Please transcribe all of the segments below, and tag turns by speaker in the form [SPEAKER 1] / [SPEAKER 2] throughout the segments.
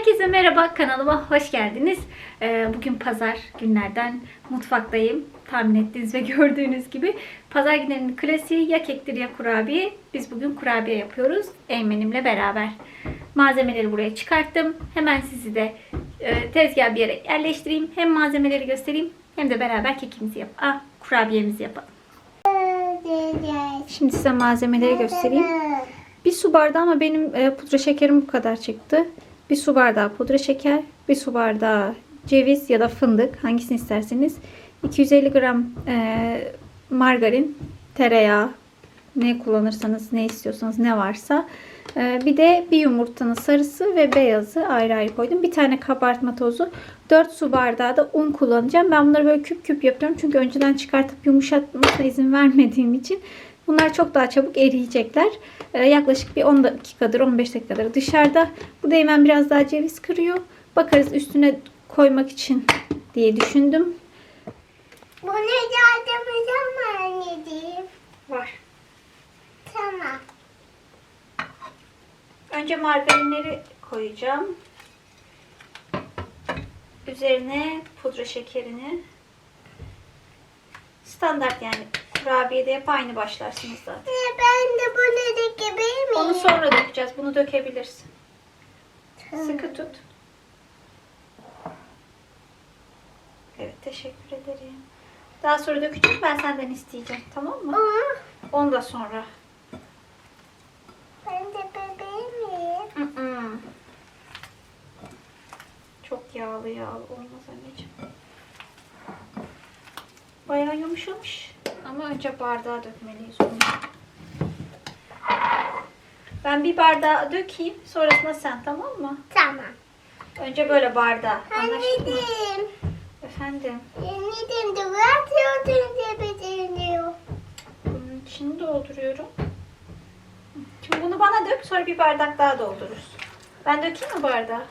[SPEAKER 1] Herkese merhaba kanalıma hoş geldiniz. Ee, Bugün pazar günlerden mutfaktayım. Tahmin ettiğiniz ve gördüğünüz gibi. Pazar günlerinin klasiği ya kektir ya kurabiye. Biz bugün kurabiye yapıyoruz. Eymenimle beraber. Malzemeleri buraya çıkarttım. Hemen sizi de e, tezgah bir yere yerleştireyim. Hem malzemeleri göstereyim hem de beraber kekimizi yap. Ah, kurabiyemizi yapalım. Şimdi size malzemeleri göstereyim. Bir su bardağı ama benim e, pudra şekerim bu kadar çıktı. Bir su bardağı pudra şeker, bir su bardağı ceviz ya da fındık hangisini isterseniz. 250 gram e, margarin, tereyağı, ne kullanırsanız, ne istiyorsanız, ne varsa. E, bir de bir yumurtanın sarısı ve beyazı ayrı ayrı koydum. Bir tane kabartma tozu, 4 su bardağı da un kullanacağım. Ben bunları böyle küp küp yapıyorum çünkü önceden çıkartıp yumuşatmasına izin vermediğim için Bunlar çok daha çabuk eriyecekler. Ee, yaklaşık bir 10 dakikadır, 15 dakikadır dışarıda. Burada hemen biraz daha ceviz kırıyor. Bakarız üstüne koymak için diye düşündüm.
[SPEAKER 2] Bunu yardımcı mı anneciğim?
[SPEAKER 1] Var.
[SPEAKER 2] Tamam.
[SPEAKER 1] Önce margarinleri koyacağım. Üzerine pudra şekerini. Standart yani kurabiyede hep aynı başlarsınız zaten.
[SPEAKER 2] Ne, Ben de bunu dökebilir miyim?
[SPEAKER 1] Onu sonra dökeceğiz. Bunu dökebilirsin. Sıkı tut. Evet teşekkür ederim. Daha sonra dökeceğim. Ben senden isteyeceğim. Tamam mı?
[SPEAKER 2] Aa,
[SPEAKER 1] Onu da sonra.
[SPEAKER 2] Ben de bebeğim miyim?
[SPEAKER 1] Mm-mm. Çok yağlı yağlı olmaz anneciğim. Bayağı yumuşamış. Ama önce bardağa dökmeliyiz onu. Ben bir bardağı dökeyim. Sonrasında sen tamam mı?
[SPEAKER 2] Tamam.
[SPEAKER 1] Önce böyle bardağa. Anlaştık mı?
[SPEAKER 2] Anneciğim.
[SPEAKER 1] Efendim.
[SPEAKER 2] Anneciğim bebeğim diyor.
[SPEAKER 1] Bunun içini dolduruyorum. Şimdi bunu bana dök. Sonra bir bardak daha doldururuz. Ben dökeyim mi bardağı?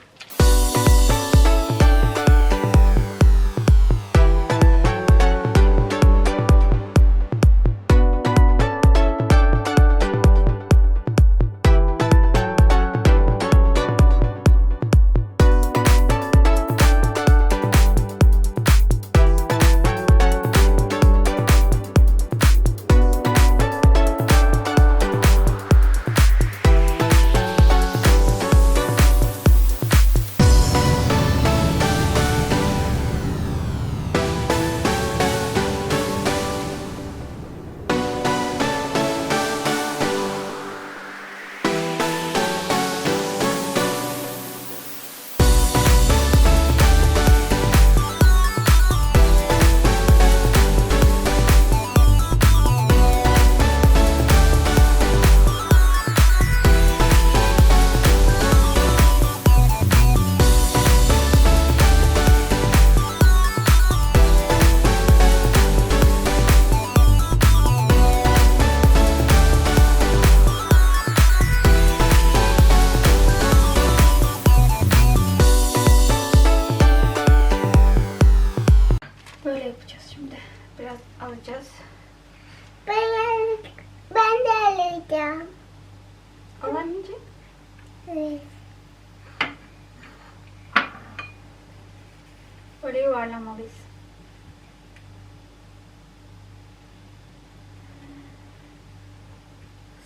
[SPEAKER 1] Böyle yuvarlamalıyız.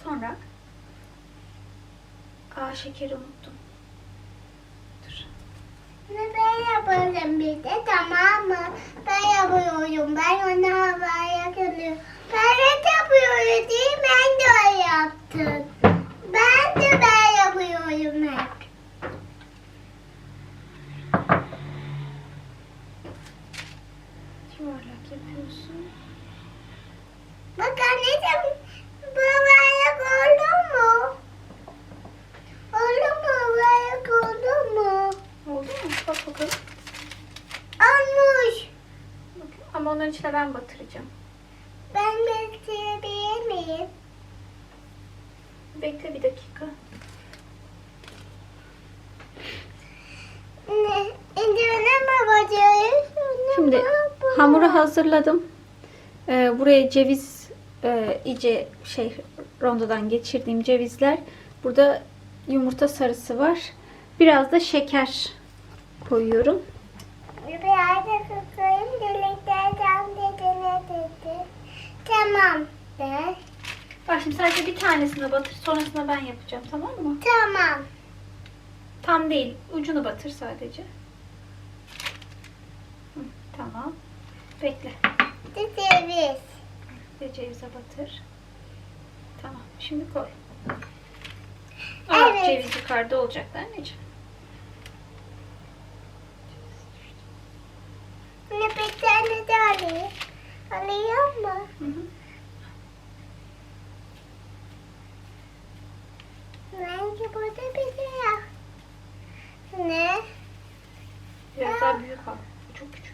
[SPEAKER 1] Sonra Aa şekeri unuttum. Dur.
[SPEAKER 2] Ben yaparım bir de tamam mı? Ben yapıyorum. Ben onu havaya götürüyorum. Ben de yapıyorum değil mi? Ben de öyle yaptım. Ben de ben yapıyorum hep.
[SPEAKER 1] Yuvarlak yapıyorsun.
[SPEAKER 2] Bak anneciğim babayak oldu mu? Oldu mu babayak oldu mu?
[SPEAKER 1] Oldu mu? Bak bakalım.
[SPEAKER 2] Olmuş.
[SPEAKER 1] Ama onların içine ben batıracağım.
[SPEAKER 2] Ben bekleyebilir miyim?
[SPEAKER 1] Bekle bir dakika.
[SPEAKER 2] Ne? İndirene mi bakıyoruz?
[SPEAKER 1] Şimdi hamuru hazırladım. Ee, buraya ceviz e, iyice şey rondodan geçirdiğim cevizler. Burada yumurta sarısı var. Biraz da şeker koyuyorum.
[SPEAKER 2] Biraz da koyayım. Deliklerden dediğine dedi. Tamam de.
[SPEAKER 1] Bak şimdi sadece bir tanesini batır. Sonrasında ben yapacağım tamam mı?
[SPEAKER 2] Tamam.
[SPEAKER 1] Tam değil. Ucunu batır sadece. Hı, tamam. Bekle.
[SPEAKER 2] Ceviz.
[SPEAKER 1] Ve cevize batır. Tamam. Şimdi koy. Aa,
[SPEAKER 2] Evet.
[SPEAKER 1] Ceviz yukarıda olacak anneciğim.
[SPEAKER 2] Ne bir tane de alayım. Alayım mı?
[SPEAKER 1] Hı hı.
[SPEAKER 2] Bence burada bir şey yok. Ne?
[SPEAKER 1] Biraz daha büyük al. Bu Çok küçük.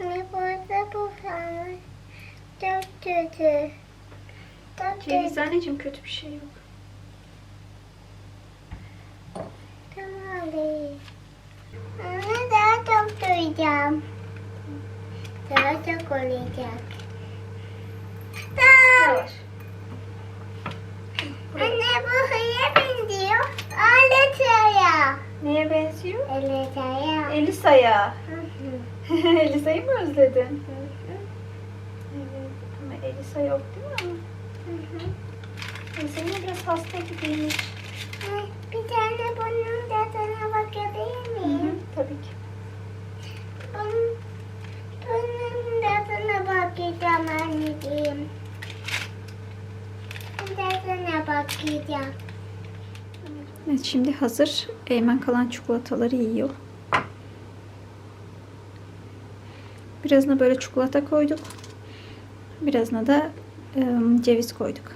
[SPEAKER 2] Ne burada bu sana? Çok
[SPEAKER 1] Ceviz anneciğim kötü bir şey yok.
[SPEAKER 2] Tamam alayım. Onu daha çok duyacağım. Daha çok olacak. Tamam. Anne bu hıya benziyor. Aletaya.
[SPEAKER 1] Neye benziyor? Elisa'ya.
[SPEAKER 2] Hı.
[SPEAKER 1] Elisa'yı mı özledin?
[SPEAKER 2] Hı hı.
[SPEAKER 1] Elisa yok değil mi?
[SPEAKER 2] Hı hı.
[SPEAKER 1] Yine biraz hasta gibiymiş.
[SPEAKER 2] Bir tane bunun tadına bakabilir
[SPEAKER 1] Hı hı,
[SPEAKER 2] miyim?
[SPEAKER 1] tabii ki.
[SPEAKER 2] Bunun, bunun tadına bakacağım anneciğim. Tadına bakacağım.
[SPEAKER 1] Evet şimdi hazır. Eymen kalan çikolataları yiyor. Birazına böyle çikolata koyduk. Birazına da ım, ceviz koyduk.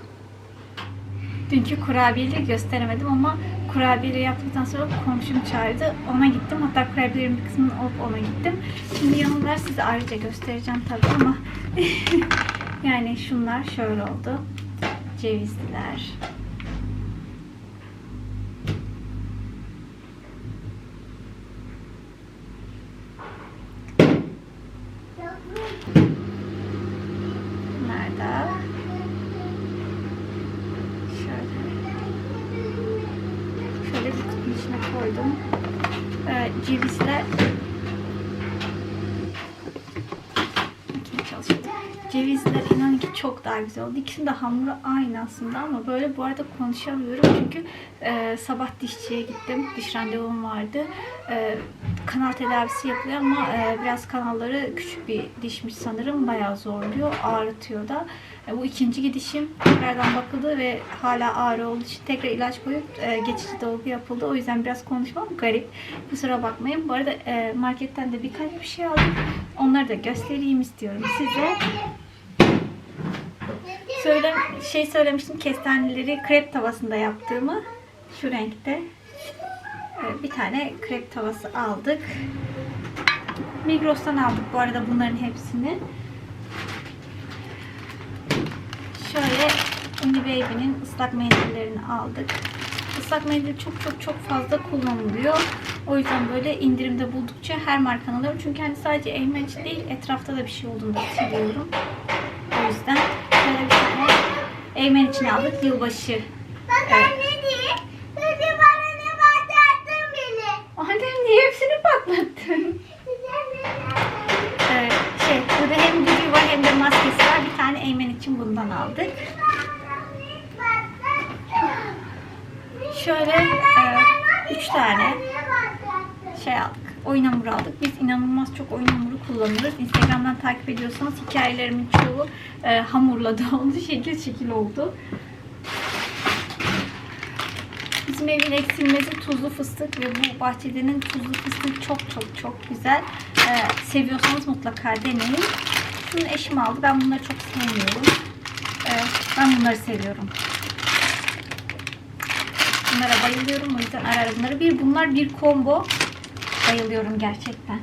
[SPEAKER 1] Dünkü kurabiyeleri gösteremedim ama kurabiyeleri yaptıktan sonra komşum çağırdı. Ona gittim. Hatta kurabiyelerin bir kısmını alıp ona gittim. Şimdi yanımlar size ayrıca göstereceğim tabii ama yani şunlar şöyle oldu. Cevizliler. Bunlar da şöyle şöyle bir kutunun içine koydum. Ee, cevizler. Cevizler inanın ki çok daha güzel oldu. İkisinin de hamuru aynı aslında ama böyle bu arada konuşamıyorum çünkü e, sabah dişçiye gittim. Diş randevum vardı. E, kanal tedavisi yapılıyor ama e, biraz kanalları küçük bir dişmiş sanırım. Bayağı zorluyor. Ağrıtıyor da. E, bu ikinci gidişim tekrardan bakıldı ve hala ağrı olduğu için tekrar ilaç koyup e, geçici dolgu yapıldı. O yüzden biraz konuşmam garip. Kusura bakmayın. Bu arada e, marketten de birkaç bir şey aldım. Onları da göstereyim istiyorum size. Söyle, şey söylemiştim kestaneleri krep tavasında yaptığımı. Şu renkte. Bir tane krep tavası aldık. Migros'tan aldık bu arada bunların hepsini. Şöyle Uni Baby'nin ıslak mendillerini aldık. Islak mendil çok çok çok fazla kullanılıyor. O yüzden böyle indirimde buldukça her markanın alıyorum. Çünkü hani sadece için değil etrafta da bir şey olduğunda siliyorum. O yüzden şöyle bir tane Eymen için aldık. Yılbaşı. Evet.
[SPEAKER 2] anne diye. Çocuğu bana ne patlattın bile.
[SPEAKER 1] Annem niye hepsini patlattın? Ee, şey, burada hem düdüğü var hem de maskesi var. Bir tane Eymen için bundan aldık. Şöyle e, üç tane şey aldık. Oyun hamuru aldık. Biz inanılmaz çok oyun hamuru kullanıyoruz. Instagram'dan takip ediyorsanız hikayelerimin çoğu e, hamurla doldu. Şekil şekil oldu. Bizim evin eksilmezi tuzlu fıstık ve bu bahçedenin tuzlu fıstığı çok çok çok güzel. Ee, seviyorsanız mutlaka deneyin. Şunu eşim aldı. Ben bunları çok sevmiyorum. Ee, ben bunları seviyorum. Bunlara bayılıyorum. O yüzden ara bunları. Bir bunlar bir combo. Bayılıyorum gerçekten.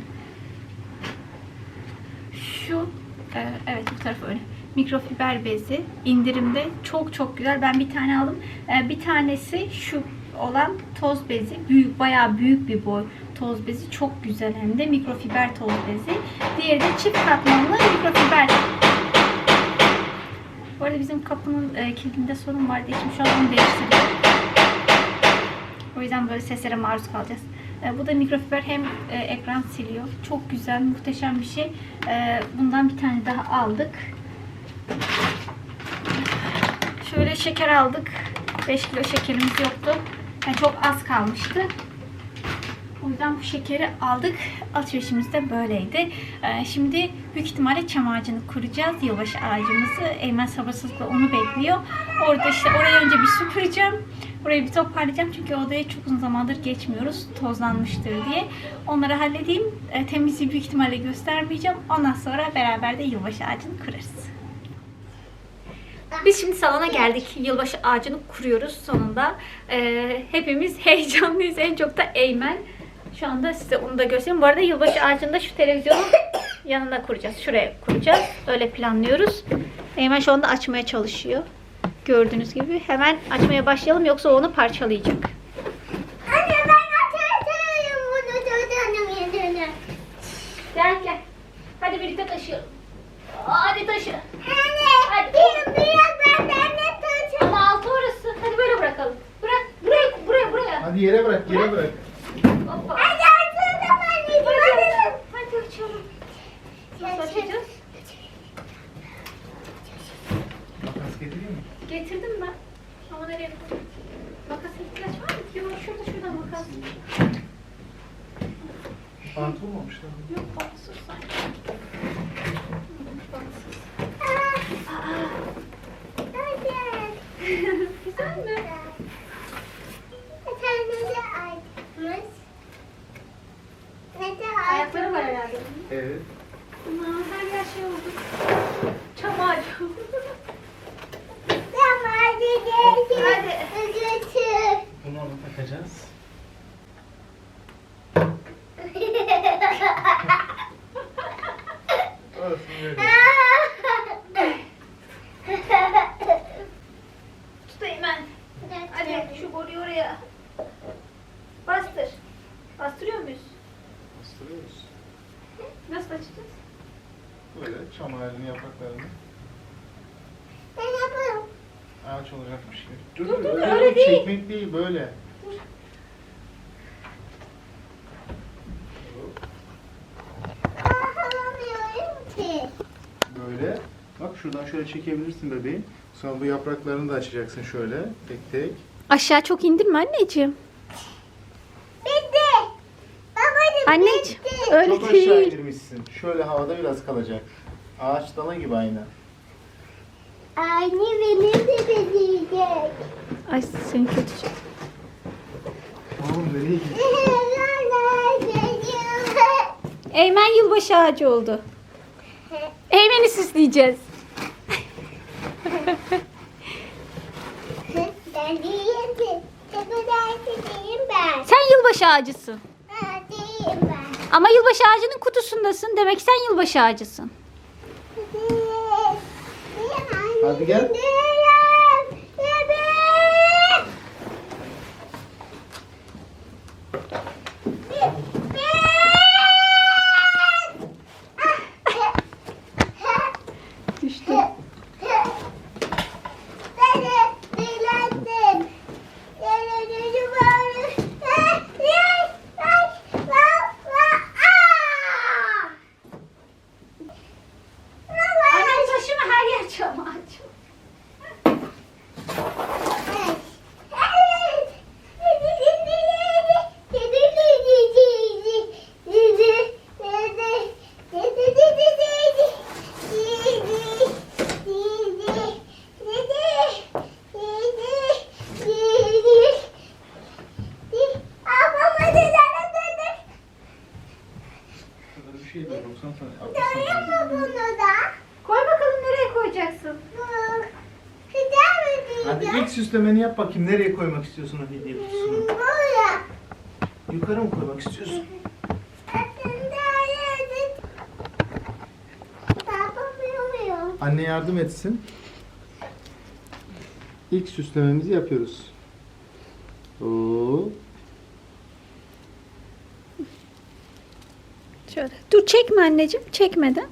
[SPEAKER 1] Şu e, evet bu tarafı öyle. Mikrofiber bezi indirimde çok çok güzel. Ben bir tane aldım. E, bir tanesi şu olan toz bezi. Büyük bayağı büyük bir boy. toz bezi. Çok güzel hem de mikrofiber toz bezi. Diğeri de çift katmanlı mikrofiber. Bu arada bizim kapının e, kilidinde sorun vardı. Şimdi şu an onu değiştiriyorum. O yüzden böyle seslere maruz kalacağız. E, bu da mikrofiber hem e, ekran siliyor. Çok güzel, muhteşem bir şey. E, bundan bir tane daha aldık. Şöyle şeker aldık. 5 kilo şekerimiz yoktu. Yani çok az kalmıştı. O yüzden bu şekeri aldık. Alışverişimiz de böyleydi. Ee, şimdi büyük ihtimalle çam ağacını kuracağız. Yılbaşı ağacımızı. Eymen sabırsızlıkla onu bekliyor. Orada işte orayı önce bir süpüreceğim. Orayı bir toparlayacağım. Çünkü odaya çok uzun zamandır geçmiyoruz. Tozlanmıştır diye. Onları halledeyim. Ee, temizliği büyük ihtimalle göstermeyeceğim. Ondan sonra beraber de yılbaşı ağacını kurarız. Biz şimdi salona geldik. Yılbaşı ağacını kuruyoruz sonunda. Ee, hepimiz heyecanlıyız. En çok da Eymen. Şu anda size onu da göstereyim. Bu arada yılbaşı ağacında şu televizyonun yanında kuracağız. Şuraya kuracağız. Öyle planlıyoruz. Eymen şu anda açmaya çalışıyor. Gördüğünüz gibi. Hemen açmaya başlayalım yoksa onu parçalayacak.
[SPEAKER 2] Anne ben atarım bunu.
[SPEAKER 1] Gel gel. Hadi birlikte taşıyalım. Hadi taşı.
[SPEAKER 2] Anne bir biraz benden de tut.
[SPEAKER 1] Ama altı orası. Hadi böyle bırakalım. Bırak. Buraya, buraya, buraya.
[SPEAKER 3] Hadi yere bırak, yere bırak.
[SPEAKER 1] Hoppa.
[SPEAKER 2] Hadi açalım anneciğim hadi.
[SPEAKER 1] Hadi açalım. Nasıl açacağız?
[SPEAKER 3] Makas getireyim mi?
[SPEAKER 1] Getirdim ben. Ama nereye koydum? Makas ihtiyaç var mı? Yok şurada şurada makas.
[SPEAKER 3] Bant olmamışlar.
[SPEAKER 1] Yok baksız sanki. Baksız.
[SPEAKER 2] Hadi.
[SPEAKER 1] Güzel mi?
[SPEAKER 2] De açmış? Ne de
[SPEAKER 1] Ayakları var herhalde.
[SPEAKER 3] Evet.
[SPEAKER 1] Aman her yer şey oldu. Çam ağacı.
[SPEAKER 2] Tamam hadi gel.
[SPEAKER 1] Hadi.
[SPEAKER 3] Bunu ona takacağız. Olsun böyle.
[SPEAKER 1] Tut Eymen. Hadi şu boruyu oraya. Bastır. Bastırıyor muyuz?
[SPEAKER 3] Bastırıyoruz.
[SPEAKER 1] Nasıl açacağız?
[SPEAKER 3] Böyle çam ağacının yapraklarını
[SPEAKER 2] Ben yaparım.
[SPEAKER 3] ağaç olacakmış gibi. Dur
[SPEAKER 1] Dur,
[SPEAKER 3] dur,
[SPEAKER 1] dur,
[SPEAKER 3] öyle,
[SPEAKER 1] öyle
[SPEAKER 3] değil. Çekmek değil, böyle. Böyle. Bak şuradan şöyle çekebilirsin bebeğim. Sonra bu yapraklarını da açacaksın şöyle tek tek.
[SPEAKER 1] Aşağı çok indirme anneciğim.
[SPEAKER 2] Bitti. Babacığım
[SPEAKER 1] Anneciğim
[SPEAKER 2] bitti.
[SPEAKER 1] Öyle
[SPEAKER 3] Çok aşağı
[SPEAKER 1] değil.
[SPEAKER 3] indirmişsin. Şöyle havada biraz kalacak. Ağaç dala gibi aynı.
[SPEAKER 2] Anne beni de bilecek.
[SPEAKER 1] Ay seni kötü.
[SPEAKER 3] Oğlum nereye gidiyor?
[SPEAKER 1] Eymen yılbaşı ağacı oldu. Eymen'i süsleyeceğiz.
[SPEAKER 2] ben değilim. Tepedeki değilim ben.
[SPEAKER 1] Sen yılbaşı ağacısın. Ama yılbaşı ağacının kutusundasın. Demek ki sen yılbaşı ağacısın.
[SPEAKER 3] Hadi gel.
[SPEAKER 2] Değilim. Evet.
[SPEAKER 1] Düştü.
[SPEAKER 2] Beni dilendim. Dilendim bari. Ay, ay, la, la, aa!
[SPEAKER 1] Annem taşıma her yer çam ağacı.
[SPEAKER 3] Şurada bir şey de 90 tane.
[SPEAKER 1] Koy bakalım nereye koyacaksın?
[SPEAKER 3] Hadi ilk süslemeni yap bakayım. Nereye koymak istiyorsun o hediye kutusunu?
[SPEAKER 2] Buraya.
[SPEAKER 3] Yukarı mı koymak istiyorsun? Anne yardım etsin. İlk süslememizi yapıyoruz. Oo.
[SPEAKER 1] Şöyle. Dur çekme anneciğim. Çekmeden.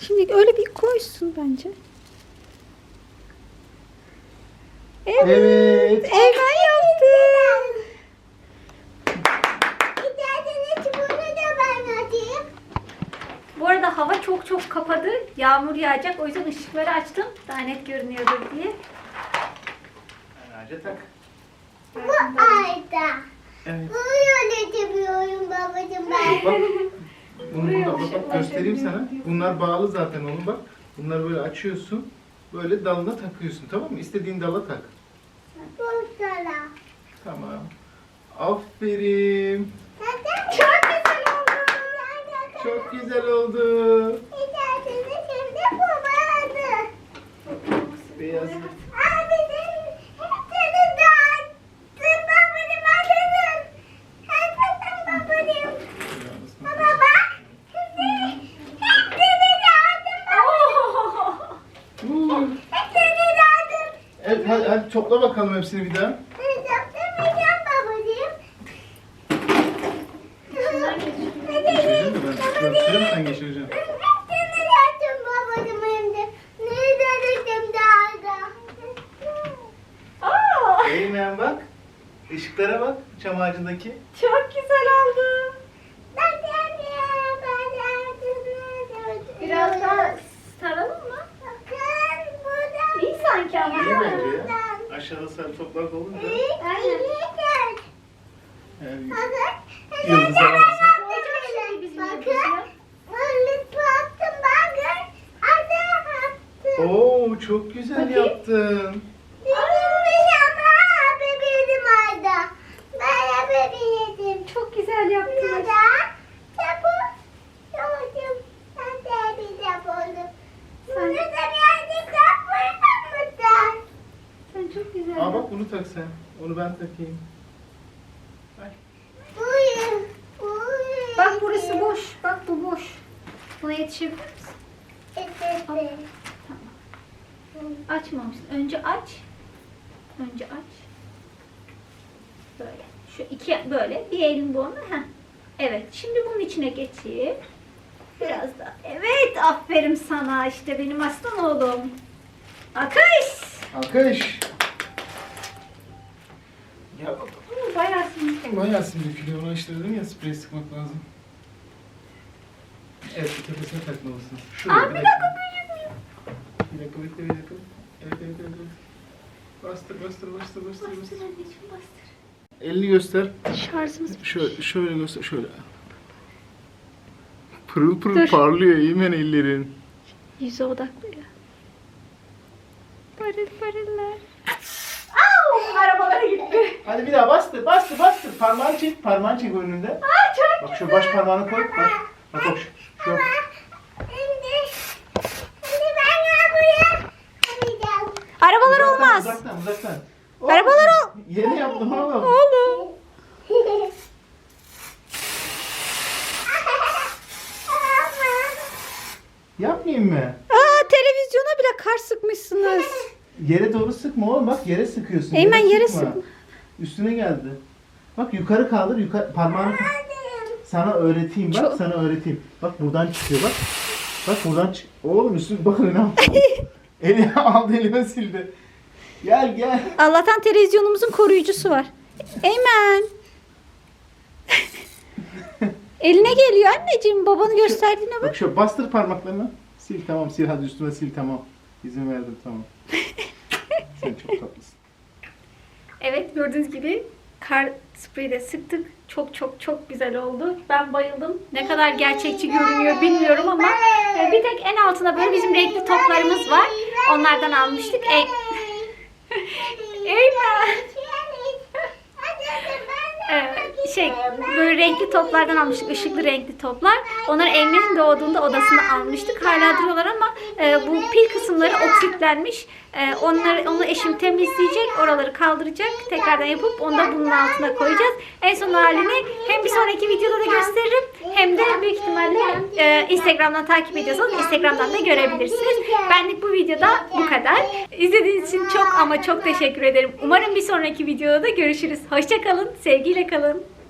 [SPEAKER 1] Şimdi öyle bir koysun bence. Evet.
[SPEAKER 3] Evet.
[SPEAKER 1] Eymen yaptı.
[SPEAKER 2] İsterseniz bunu da ben atayım.
[SPEAKER 1] Bu arada hava çok çok kapadı. Yağmur yağacak. O yüzden ışıkları açtım. Daha net görünüyordur diye.
[SPEAKER 3] Ağaca tak.
[SPEAKER 2] Bu ayda.
[SPEAKER 3] Evet.
[SPEAKER 2] Bunu öğretemiyorum babacığım ben.
[SPEAKER 3] Bak. Bunu burada bak, bak göstereyim sana. Bunlar bağlı zaten oğlum bak. Bunları böyle açıyorsun. Böyle dalına takıyorsun tamam mı? İstediğin dala tak.
[SPEAKER 2] Bu sana.
[SPEAKER 3] Tamam. Aferin.
[SPEAKER 2] Çok güzel oldu.
[SPEAKER 3] Çok güzel oldu.
[SPEAKER 2] Şimdi bana.
[SPEAKER 3] Beyaz.
[SPEAKER 2] Abinin hepsini dağıttın babacığım adının. Hepsini babacığım. Baba bak. Şimdi hepsini dağıttım babacığım.
[SPEAKER 3] Uuu.
[SPEAKER 2] Hepsini dağıttım.
[SPEAKER 3] Evet hadi, hadi topla bakalım hepsini bir daha.
[SPEAKER 2] Yapamayacağım babacığım.
[SPEAKER 3] Geçireceksin mi ben? Göstereyim sen
[SPEAKER 2] de.
[SPEAKER 1] Aa,
[SPEAKER 3] Eymen bak. Işıklara bak. Çam ağacındaki.
[SPEAKER 1] çok güzel oldu. Biraz daha saralım mı?
[SPEAKER 2] Bakın burada.
[SPEAKER 1] İyi sanki ama.
[SPEAKER 3] İyi bence ya. Aşağıda sarı toprak olunca.
[SPEAKER 1] Aynen.
[SPEAKER 3] Yani. Yıldız alamazsın. Oo çok güzel
[SPEAKER 1] Bakayım.
[SPEAKER 3] yaptın.
[SPEAKER 1] Çok güzel yaptın.
[SPEAKER 2] Burada çabuk yoğurdum. Ben de bir yapalım. Burada da birazcık yapmışlar.
[SPEAKER 1] Sen çok güzel
[SPEAKER 3] Aa bak bunu tak sen. Onu ben takayım. Ay.
[SPEAKER 2] Buyur. Buyur.
[SPEAKER 1] Bak burası boş. Bak bu boş. Buna yetişebilir misin?
[SPEAKER 2] Evet.
[SPEAKER 1] Açmamışsın. Önce aç. Önce aç. Böyle. Şu iki böyle. Bir elin bu Heh. Evet. Şimdi bunun içine geçeyim. Biraz daha. Evet. Aferin sana. İşte benim aslan oğlum. Akış.
[SPEAKER 3] Alkış. Ya
[SPEAKER 1] Bayağı sinirli.
[SPEAKER 3] bayağı sim dökülüyor. Ona işte dedim ya sprey sıkmak lazım. Evet bir tepesine takmalısın. Şuraya
[SPEAKER 1] bir dakika
[SPEAKER 3] Bir dakika bekle bir dakika. Evet evet evet. evet. Bastır bastır bastır bastır
[SPEAKER 1] Bastır
[SPEAKER 3] bastır.
[SPEAKER 1] anneciğim bastır.
[SPEAKER 3] Elini göster.
[SPEAKER 1] Şarjımız
[SPEAKER 3] Şöyle, şöyle göster, şöyle. Pırıl pırıl
[SPEAKER 1] Dur.
[SPEAKER 3] parlıyor Eymen ellerin.
[SPEAKER 1] yüze odaklıyor. Parıl parıller. Arabalara gitti.
[SPEAKER 3] Hadi bir daha bastır, bastır, bastır. Parmağını çek, parmağını çek önünde.
[SPEAKER 1] Aa çok
[SPEAKER 3] Bak şu baş parmağını koy. Bak, bak, bak şu. şu.
[SPEAKER 1] Arabalar
[SPEAKER 3] Uzaktan,
[SPEAKER 1] olmaz.
[SPEAKER 3] Uzaktan, uzaktan.
[SPEAKER 1] Arabalar ol.
[SPEAKER 3] Yeni yaptım oğlum.
[SPEAKER 1] Oğlum.
[SPEAKER 3] Yapmayayım mı?
[SPEAKER 1] Aa televizyona bile kar sıkmışsınız.
[SPEAKER 3] Yere doğru sıkma oğlum. Bak yere sıkıyorsun.
[SPEAKER 1] Eymen, yere sıkma.
[SPEAKER 3] Üstüne geldi. Bak yukarı kaldır, yukarı parmağını Sana öğreteyim bak,
[SPEAKER 1] Çok-
[SPEAKER 3] sana öğreteyim. Bak buradan çıkıyor bak. Bak buradan çık. Oğlum üstüne bakın ne yaptı. Eli aldı elime sildi. Gel gel.
[SPEAKER 1] Allah'tan televizyonumuzun koruyucusu var. Eymen. Eline geliyor anneciğim. Babanı gösterdiğine bak.
[SPEAKER 3] Bak şöyle bastır parmaklarını. Sil tamam sil hadi üstüme sil tamam. İzin verdim tamam. Sen çok tatlısın.
[SPEAKER 1] Evet gördüğünüz gibi kar spreyi de sıktık. Çok çok çok güzel oldu. Ben bayıldım. Ne kadar gerçekçi görünüyor bilmiyorum ama e, bir tek en altına böyle bizim renkli toplarımız var. Onlardan almıştık. E, Eymen. Ee, şey böyle renkli toplardan almıştık ışıklı renkli toplar. Onları Eymen'in doğduğunda odasında almıştık. Hala duruyorlar ama e, bu pil kısımları oksitlenmiş. E, onları onu eşim temizleyecek, oraları kaldıracak, tekrardan yapıp onu da bunun altına koyacağız. En son halini hem bir sonraki videoda da gösteririm hem de büyük ihtimalle e, Instagram'dan takip ediyorsanız Instagram'dan da görebilirsiniz. Benlik bu videoda bu kadar. İzlediğiniz için çok ama çok teşekkür ederim. Umarım bir sonraki videoda da görüşürüz. Hoşçakalın, sevgiyle kalın.